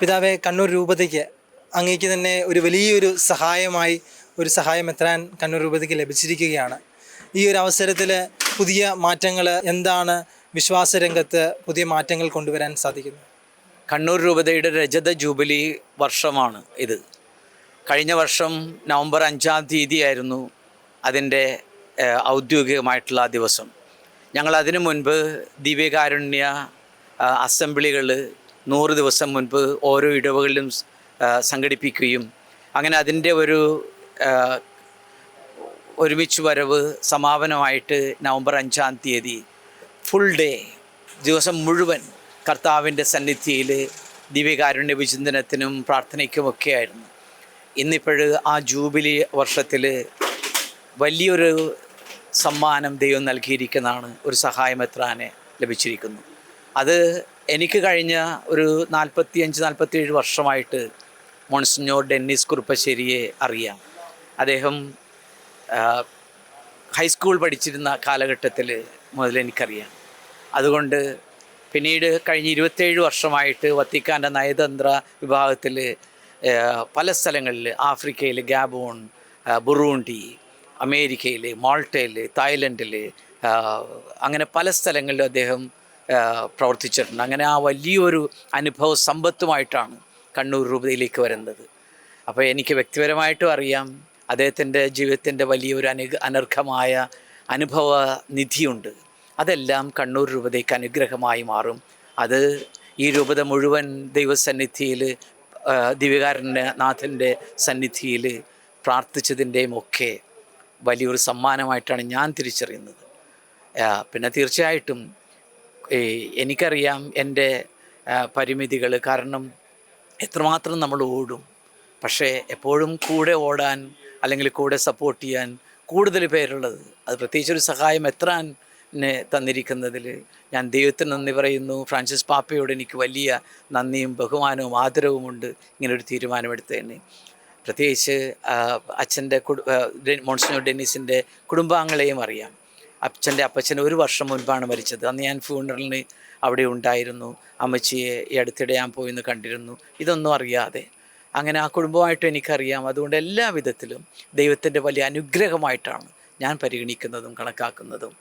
പിതാവെ കണ്ണൂർ രൂപതയ്ക്ക് അങ്ങേക്ക് തന്നെ ഒരു വലിയൊരു സഹായമായി ഒരു സഹായം എത്താൻ കണ്ണൂർ രൂപതയ്ക്ക് ലഭിച്ചിരിക്കുകയാണ്. ഈ ഒരു അവസരത്തിൽ പുതിയ മാറ്റങ്ങൾ എന്താണ് വിശ്വാസ രംഗത്ത് പുതിയ മാറ്റങ്ങൾ കൊണ്ടുവരാൻ സാധിക്കുന്നത് കണ്ണൂർ രൂപതയുടെ രജത ജൂബിലി വർഷമാണ് ഇത്. കഴിഞ്ഞ വർഷം നവംബർ അഞ്ചാം തീയതിയായിരുന്നു അതിന്റെ ഔദ്യോഗികമായിട്ടുള്ള ദിവസം. ഞങ്ങൾ അതിനു മുൻപ് ദിവ്യകാരുണ്യ അസംബ്ലികൾ നൂറ് ദിവസം മുൻപ് ഓരോ ഇടവകളിലും സംഘടിപ്പിക്കുകയും അങ്ങനെ അതിന്റെ ഒരു ഒരുമിച്ച് വരവ് സമാപനമായിട്ട് നവംബർ അഞ്ചാം തീയതി ഫുൾ ഡേ ദിവസം മുഴുവൻ കർത്താവിന്റെ സന്നിധിയിൽ ദിവ്യകാരുണ്യ വിചിന്തനത്തിനും പ്രാർത്ഥനയ്ക്കുമൊക്കെ ആയിരുന്നു. ഇന്നിപ്പോൾ ആ ജൂബിലി വർഷത്തിൽ വലിയൊരു സമ്മാനം ദൈവം നൽകിയിരിക്കുന്നതാണ് ഒരു സഹായം എത്രാനെ ലഭിച്ചിരിക്കുന്നു. അത് എനിക്ക് കഴിഞ്ഞ ഒരു നാൽപ്പത്തി അഞ്ച് നാൽപ്പത്തി ഏഴ് വർഷമായിട്ട് മോൺസിഞ്ഞോർ ഡെന്നിസ് കുറുപ്പശ്ശേരിയെ അറിയാം. അദ്ദേഹം ഹൈസ്കൂൾ പഠിച്ചിരുന്ന കാലഘട്ടത്തിൽ മുതൽ എനിക്കറിയാം. അതുകൊണ്ട് പിന്നീട് കഴിഞ്ഞ ഇരുപത്തേഴ് വർഷമായിട്ട് വത്തിക്കാന്റെ നയതന്ത്ര വിഭാഗത്തിൽ പല സ്ഥലങ്ങളിൽ ആഫ്രിക്കയിൽ ഗാബോൺ ബുറൂണ്ടി അമേരിക്കയിൽ മാൾട്ടയിൽ തായ്ലൻഡിൽ അങ്ങനെ പല സ്ഥലങ്ങളിലും അദ്ദേഹം പ്രവർത്തിച്ചിട്ടുണ്ട്. അങ്ങനെ ആ വലിയൊരു അനുഭവ സമ്പത്തുമായിട്ടാണ് കണ്ണൂർ രൂപതയിലേക്ക് വരുന്നത്. അപ്പോൾ എനിക്ക് വ്യക്തിപരമായിട്ടും അറിയാം അദ്ദേഹത്തിന്റെ ജീവിതത്തിന്റെ വലിയൊരു അനു അനർഘമായ അനുഭവ നിധിയുണ്ട്. അതെല്ലാം കണ്ണൂർ രൂപതയ്ക്ക് അനുഗ്രഹമായി മാറും. അത് ഈ രൂപത മുഴുവൻ ദൈവസന്നിധിയിൽ ദിവ്യകാരന്റെ നാഥന്റെ സന്നിധിയിൽ പ്രാർത്ഥിച്ചതിന്റെയും ഒക്കെ വലിയൊരു സമ്മാനമായിട്ടാണ് ഞാൻ തിരിച്ചറിയുന്നത്. പിന്നെ തീർച്ചയായിട്ടും എനിക്കറിയാം എന്റെ പരിമിതികൾ. കാരണം എത്രമാത്രം നമ്മൾ ഓടും. പക്ഷേ എപ്പോഴും കൂടെ ഓടാൻ അല്ലെങ്കിൽ കൂടെ സപ്പോർട്ട് ചെയ്യാൻ കൂടുതൽ പേരുള്ളത്. അത് പ്രത്യേകിച്ച് ഒരു സഹായം എത്രാൻ തന്നിരിക്കുന്നതിൽ ഞാൻ ദൈവത്തിന് നന്ദി പറയുന്നു. ഫ്രാൻസിസ് പാപ്പയോട് എനിക്ക് വലിയ നന്ദിയും ബഹുമാനവും ആദരവുമുണ്ട് ഇങ്ങനൊരു തീരുമാനമെടുത്തതിന്. പ്രത്യേകിച്ച് അച്ഛന്റെ കുടു മോൺസിനോ ഡെന്നിസിന്റെ കുടുംബാംഗങ്ങളെയും അറിയാം. അച്ഛന്റെ അപ്പച്ചൻ ഒരു വർഷം മുൻപാണ് മരിച്ചത്. അന്ന് ഞാൻ ഫ്യൂണറലിന് അവിടെ ഉണ്ടായിരുന്നു. അമ്മച്ചിയെ ഈ അടുത്തിടെ ഞാൻ പോയിന്ന് കണ്ടിരുന്നു. ഇതൊന്നും അറിയാതെ. അങ്ങനെ ആ കുടുംബമായിട്ട് എനിക്കറിയാം. അതുകൊണ്ട് എല്ലാ വിധത്തിലും ദൈവത്തിന്റെ വലിയ അനുഗ്രഹമായിട്ടാണ് ഞാൻ പരിഗണിക്കുന്നതും കണക്കാക്കുന്നതും.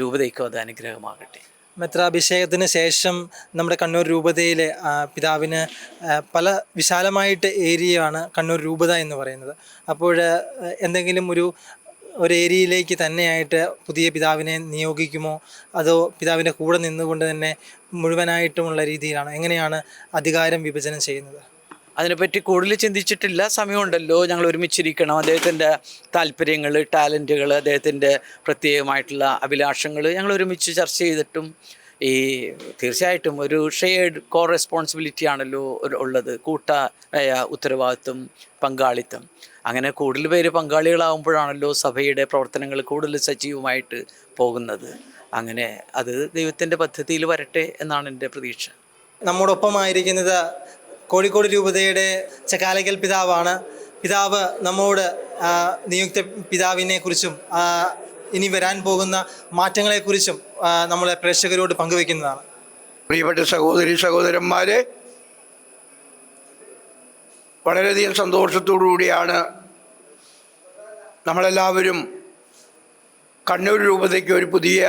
രൂപതയ്ക്കും അത് അനുഗ്രഹമാകട്ടെ. മെത്രാഭിഷേകത്തിന് ശേഷം നമ്മുടെ കണ്ണൂർ രൂപതയിലെ പിതാവിന് പല വിശാലമായിട്ട് ഏരിയയാണ് കണ്ണൂർ രൂപത എന്ന് പറയുന്നത്. അപ്പോൾ എന്തെങ്കിലും ഒരു ഒരു ഏരിയയിലേക്ക് തന്നെയായിട്ട് പുതിയ പിതാവിനെ നിയോഗിക്കുമോ? അതോ പിതാവിന്റെ കൂടെ നിന്നുകൊണ്ട് തന്നെ മുഴുവനായിട്ടുമുള്ള രീതിയിലാണ്? എങ്ങനെയാണ് അധികാരം വിഭജനം ചെയ്യുന്നത്? അതിനെപ്പറ്റി കൂടുതൽ ചിന്തിച്ചിട്ടില്ല. സമയമുണ്ടല്ലോ. ഞങ്ങൾ ഒരുമിച്ചിരിക്കണം. അദ്ദേഹത്തിന്റെ താല്പര്യങ്ങൾ ടാലന്റുകൾ അദ്ദേഹത്തിന്റെ പ്രത്യേകമായിട്ടുള്ള അഭിലാഷങ്ങൾ ഞങ്ങൾ ഒരുമിച്ച് ചർച്ച ചെയ്തിട്ടും ഈ തീർച്ചയായിട്ടും ഒരു ഷെയർഡ് കോ റെസ്പോൺസിബിലിറ്റി ആണല്ലോ ഉള്ളത്. കൂട്ടായ ഉത്തരവാദിത്വം പങ്കാളിത്തം. അങ്ങനെ കൂടുതൽ പേര് പങ്കാളികളാകുമ്പോഴാണല്ലോ സഭയുടെ പ്രവർത്തനങ്ങൾ കൂടുതൽ സജീവമായിട്ട് പോകുന്നത്. അങ്ങനെ അത് ദൈവത്തിന്റെ പദ്ധതിയിൽ വരട്ടെ എന്നാണ് എന്റെ പ്രതീക്ഷ. നമ്മോടൊപ്പമായിരിക്കുന്നത് കോഴിക്കോട് രൂപതയുടെ ചക്കാലയ്ക്കൽ പിതാവാണ്. പിതാവ് നമ്മോട് നിയുക്ത പിതാവിനെ കുറിച്ചും ഇനി വരാൻ പോകുന്ന മാറ്റങ്ങളെക്കുറിച്ചും നമ്മളെ പ്രേക്ഷകരോട് പങ്കുവെക്കുന്നതാണ് പ്രിയപ്പെട്ട സഹോദരി സഹോദരന്മാരെ വളരെയധികം സന്തോഷത്തോടു കൂടിയാണ് നമ്മളെല്ലാവരും കണ്ണൂർ രൂപതയ്ക്ക് ഒരു പുതിയ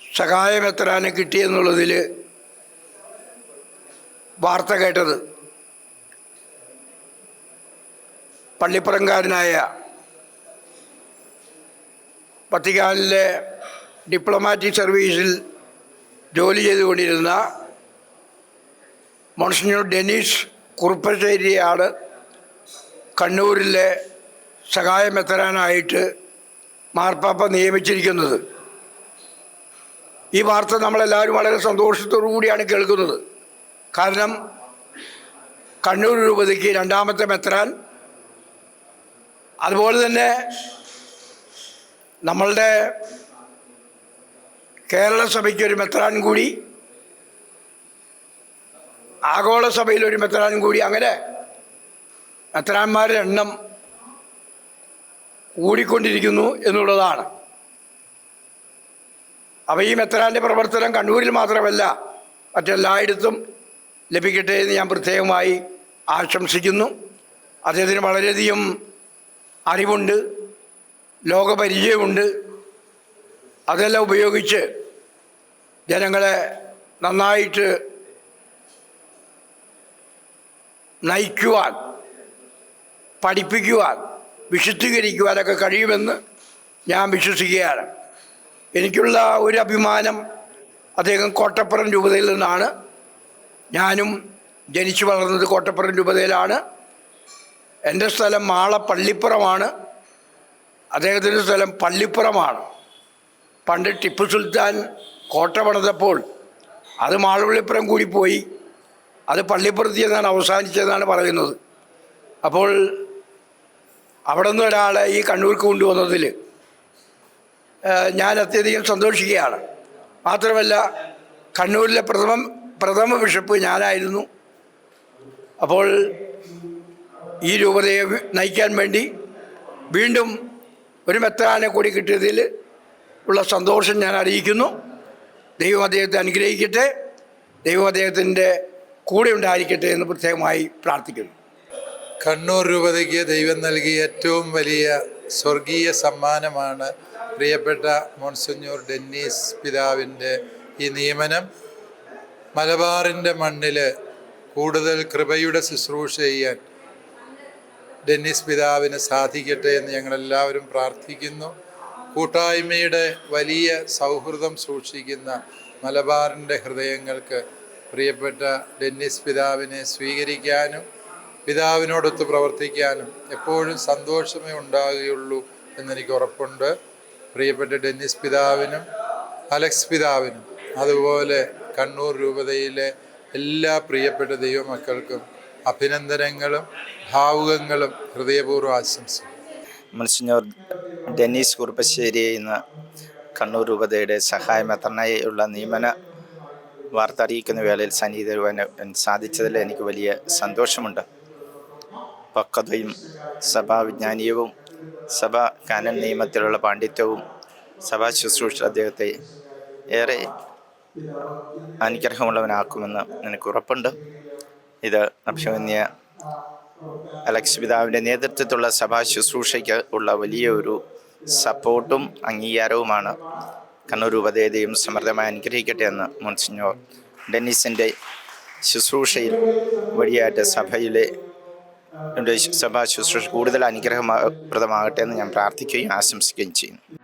സഹായം എത്രാന് കിട്ടിയെന്നുള്ളതിൽ വാർത്ത കേട്ടത് പള്ളിപ്പുറംകാരനായ വത്തിക്കാനിലെ ഡിപ്ലോമാറ്റിക് സർവീസിൽ ജോലി ചെയ്തുകൊണ്ടിരുന്ന മോൺസിഞ്ഞോർ ഡെനീസ് കുറുപ്പശ്ശേരിയാണ് കണ്ണൂരിലെ സഹായമെത്തരാനായിട്ട് മാർപ്പാപ്പ നിയമിച്ചിരിക്കുന്നത്. ഈ വാർത്ത നമ്മളെല്ലാവരും വളരെ സന്തോഷത്തോടു കൂടിയാണ് കേൾക്കുന്നത്. കാരണം കണ്ണൂർ രൂപതയ്ക്ക് രണ്ടാമത്തെ മെത്രാൻ അതുപോലെ തന്നെ നമ്മളുടെ കേരള സഭയ്ക്ക് ഒരു മെത്രാൻ കൂടി ആഗോള സഭയിൽ ഒരു മെത്രാൻ കൂടി അങ്ങനെ മെത്രാന്മാരുടെ എണ്ണം കൂടിക്കൊണ്ടിരിക്കുന്നു എന്നുള്ളതാണ്. അപ്പോൾ ഈ മെത്രാന്റെ പ്രവർത്തനം കണ്ണൂരിൽ മാത്രമല്ല മറ്റെല്ലായിടത്തും ലഭിക്കട്ടെ എന്ന് ഞാൻ പ്രത്യേകമായി ആശംസിക്കുന്നു. അദ്ദേഹത്തിന് വളരെയധികം അറിവുണ്ട്. ലോകപരിചയമുണ്ട്. അതെല്ലാം ഉപയോഗിച്ച് ജനങ്ങളെ നന്നായിട്ട് നയിക്കുവാൻ പഠിപ്പിക്കുവാൻ വിശുദ്ധീകരിക്കുവാനൊക്കെ കഴിയുമെന്ന് ഞാൻ വിശ്വസിക്കുകയാണ്. എനിക്കുള്ള ഒരു അഭിമാനം അദ്ദേഹം കോട്ടപ്പുറം രൂപതയിൽ നിന്നാണ്. ഞാനും ജനിച്ചു വളർന്നത് കോട്ടപ്പുറം രൂപതയിലാണ്. എന്റെ സ്ഥലം മാള പള്ളിപ്പുറമാണ് അദ്ദേഹത്തിന്റെ സ്ഥലം പള്ളിപ്പുറമാണ്. പണ്ട് ടിപ്പു സുൽത്താൻ കോട്ട പണിതപ്പോൾ അത് മാളപ്പള്ളിപ്പുറം കൂടി പോയി. അത് പള്ളിപ്പുറത്ത് ചെന്നാണ് അവസാനിച്ചതെന്നാണ് പറയുന്നത്. അപ്പോൾ അവിടെ നിന്ന് ഒരാളെ ഈ കണ്ണൂർക്ക് കൊണ്ടുവന്നതിൽ ഞാൻ അത്യധികം സന്തോഷിക്കുകയാണ്. മാത്രമല്ല കണ്ണൂരിലെ പ്രഥമ പ്രഥമ ബിഷപ്പ് ഞാനായിരുന്നു. അപ്പോൾ ഈ രൂപതയെ നയിക്കാൻ വേണ്ടി വീണ്ടും ഒരു മെത്രാനെ കൂടി കിട്ടിയതിൽ ഉള്ള സന്തോഷം ഞാൻ അറിയിക്കുന്നു. ദൈവം അദ്ദേഹത്തെ അനുഗ്രഹിക്കട്ടെ. ദൈവം അദ്ദേഹത്തിന്റെ കൂടെ ഉണ്ടായിരിക്കട്ടെ എന്ന് പ്രത്യേകമായി പ്രാർത്ഥിക്കുന്നു. കണ്ണൂർ രൂപതയ്ക്ക് ദൈവം നൽകിയ ഏറ്റവും വലിയ സ്വർഗീയ സമ്മാനമാണ് പ്രിയപ്പെട്ട മോൺസഞ്ഞൂർ ഡെന്നീസ് പിതാവിന്റെ ഈ നിയമനം. മലബാറിന്റെ മണ്ണിൽ കൂടുതൽ കൃപയുടെ ശുശ്രൂഷ ചെയ്യാൻ ഡെന്നിസ് പിതാവിന് സാധിക്കട്ടെ എന്ന് ഞങ്ങളെല്ലാവരും പ്രാർത്ഥിക്കുന്നു. കൂട്ടായ്മയുടെ വലിയ സൗഹൃദം സൂക്ഷിക്കുന്ന മലബാറിന്റെ ഹൃദയങ്ങൾക്ക് പ്രിയപ്പെട്ട ഡെന്നിസ് പിതാവിനെ സ്വീകരിക്കാനും പിതാവിനോടൊത്ത് പ്രവർത്തിക്കാനും എപ്പോഴും സന്തോഷമേ ഉണ്ടാകുകയുള്ളൂ എന്നെനിക്ക് ഉറപ്പുണ്ട്. പ്രിയപ്പെട്ട ഡെന്നിസ് പിതാവിനും അലക്സ് പിതാവിനും അതുപോലെ കണ്ണൂർ രൂപതയിലെ എല്ലാ പ്രിയപ്പെട്ട ദൈവമക്കൾക്കും അഭിനന്ദനങ്ങളും ഭാവുകങ്ങളും ഹൃദയപൂർവം ആശംസിക്കും മനുഷ്യ ഡെന്നീസ് കുറുപ്പശ്ശേരി എന്ന കണ്ണൂർ രൂപതയുടെ സഹായമെത്രനായി ഉള്ള നിയമന വാർത്ത അറിയിക്കുന്ന വേളയിൽ സന്നിധി സാധിച്ചതിൽ എനിക്ക് വലിയ സന്തോഷമുണ്ട്. പക്വതയും സഭാവിജ്ഞാനീയവും സഭ കാനൻ നിയമത്തിലുള്ള പാണ്ഡിത്യവും സഭാ ശുശ്രൂഷ അദ്ദേഹത്തെ ഏറെ അനുഗ്രഹമുള്ളവനാക്കുമെന്ന് എനിക്ക് ഉറപ്പുണ്ട്. ഇത് അഭിമന്യ അലക്സ് പിതാവിന്റെ നേതൃത്വത്തിലുള്ള സഭാ ശുശ്രൂഷയ്ക്ക് ഉള്ള വലിയ ഒരു സപ്പോർട്ടും അംഗീകാരവുമാണ് കണ്ണൂർ രൂപതയെയും സമൃദ്ധമായി അനുഗ്രഹിക്കട്ടെ എന്ന് മോൺസിഞ്ഞോർ ഡെന്നിസിന്റെ ശുശ്രൂഷയിൽ വഴിയായിട്ട് സഭയിലെ സഭാ ശുശ്രൂഷ കൂടുതൽ അനുഗ്രഹപ്രദമാകട്ടെ എന്ന് ഞാൻ പ്രാർത്ഥിക്കുകയും ആശംസിക്കുകയും ചെയ്യുന്നു.